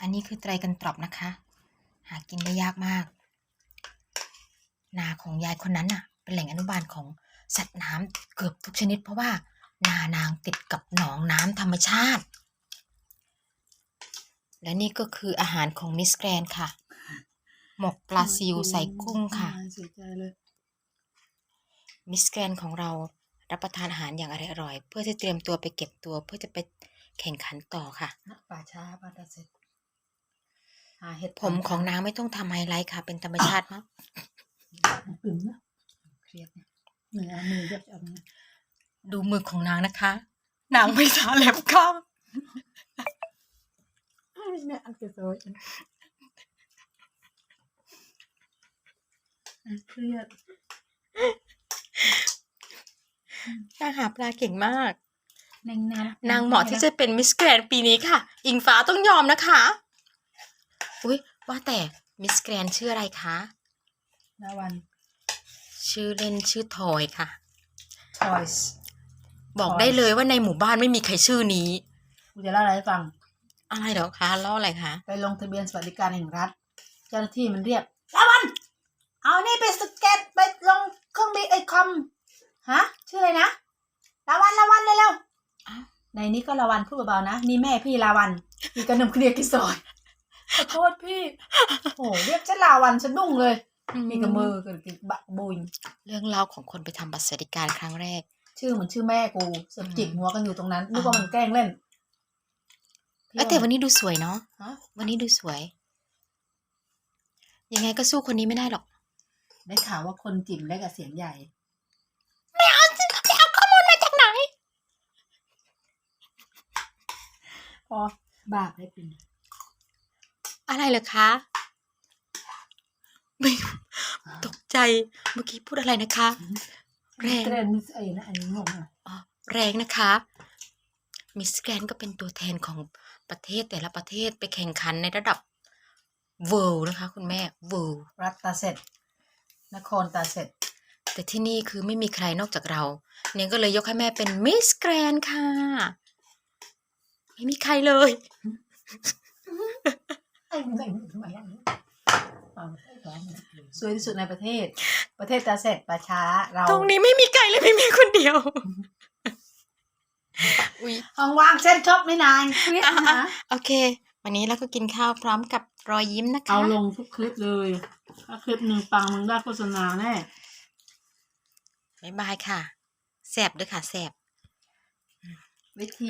อันนี้คือไตรกันตรอบนะคะ หากินได้ยากมาก นาของยายคนนั้นน่ะ เป็นแหล่งอนุบาลของสัตว์น้ำเกือบทุกชนิด เพราะว่านานางติดกับหนองน้ำธรรมชาติ และนี่ก็คืออาหารของมิสแกรนค่ะ หมกปลาซิวใส่กุ้งค่ะเสียใจเลยมิสแกรนของเรารับประทานอาหารอย่างอร่อยๆเพื่อที่เตรียมตัวไปเก็บตัวเพื่อจะไปแข่งขันต่อค่ะนักป่าช้าบ้านตาเส ร็จหาเห็ดผมของนางไม่ต้องทำไฮไลท์ค่ะ เป็นธรรมชาติมากปึงนะเครียดเนี่ยเหนื่อยเอามือยับเอาเนี่ยดูมือของนางนะคะ นางไม่ทาเล็บค่ะเนี่ยอันเกิดโซยเครียดนางหาปลาเก่งมาก นางน้ำนางเหมาะที่จะเป็นมิสแกรนปีนี้ค่ะ อิงฟ้าต้องยอมนะคะ อุ้ยว่าแต่มิสแกรนชื่ออะไรคะดาวันชื่อเล่นชื่อทอยค่ะ ทอยส์บอกทอยได้เลยว่าในหมู่บ้านไม่มีใครชื่อนี้กูจะเล่าอะไรให้ฟัง อะไรเหรอคะเล่าอะไรคะไปลงทะเบียนสวัสดิการแห่งรัฐ เจ้าหน้าที่มันเรียกดาวัน เอานี่ไปสแกนไปลงเครื่องบินไอคอมฮะชื่ออะไรนะลาวันลาวันเร็วอ้าวๆในนี้ก็ลาวันพูดเบาๆนะนี่แม่พี่ลาวันอีกกระหนึ่งเคลียร์กิซอย ขอโทษพี่โอ้โหเรียกฉันลาวันฉันดุ้งเลย มีกระมือกับกิบะบุยเรื่องเล่าวของคนไปทำบัตรสวัสดิการครั้งแรก ชื่อเหมือนชื่อแม่กูสมจิกอืมหัวกันอยู่ตรงนั้นนึกว่ามันแกล้งเล่นเอ้ยแต่วันนี้ดูสวยเนาะฮะวันนี้ดูสวย ยังไงก็สู้คนนี้ไม่ได้หรอก ได้ข่าวว่าคนจิ๋มได้กับเสียงใหญ่ไม่เอาสิไปเอาข้อมูลมาจากไหนพอบาปได้เป็น อะไรเหรอคะไม่ตกใจเมื่อกี้พูดอะไรนะคะ แรงเทรนด์ไอ้นะอันนี้งงอะอ๋อแรงนะคะมิสแกรนก็เป็นตัวแทนของประเทศแต่ละประเทศไปแข่งขันในระดับ world นะคะ คุณแม่ world รัฐตาเสร็จนครตาเสร็จแต่ที่นี่คือไม่มีใครนอกจากเรา เนี่ยก็เลยยกให้แม่เป็นมิสแกรนค่ะ ไม่มีใครเลยไอ้ มึงไอ้มึงทำไมอะสวยที่สุดในประเทศ ประเทศตาเสร็จประช้า เรา ตรงนี้ไม่มีใครเลยไม่มีคนเดียว อุ๊ยห้องว่างเส้นชอบไม่นานคลิปอะนะอะโอเค วันนี้เราก็กินข้าวพร้อมกับรอยยิ้มนะคะ เอาลงทุกคลิปเลย ถ้าคลิปหนึ่งปังมึงได้โฆษณาแน่บ๊ายบายค่ะแสบด้วยค่ะแสบวิธี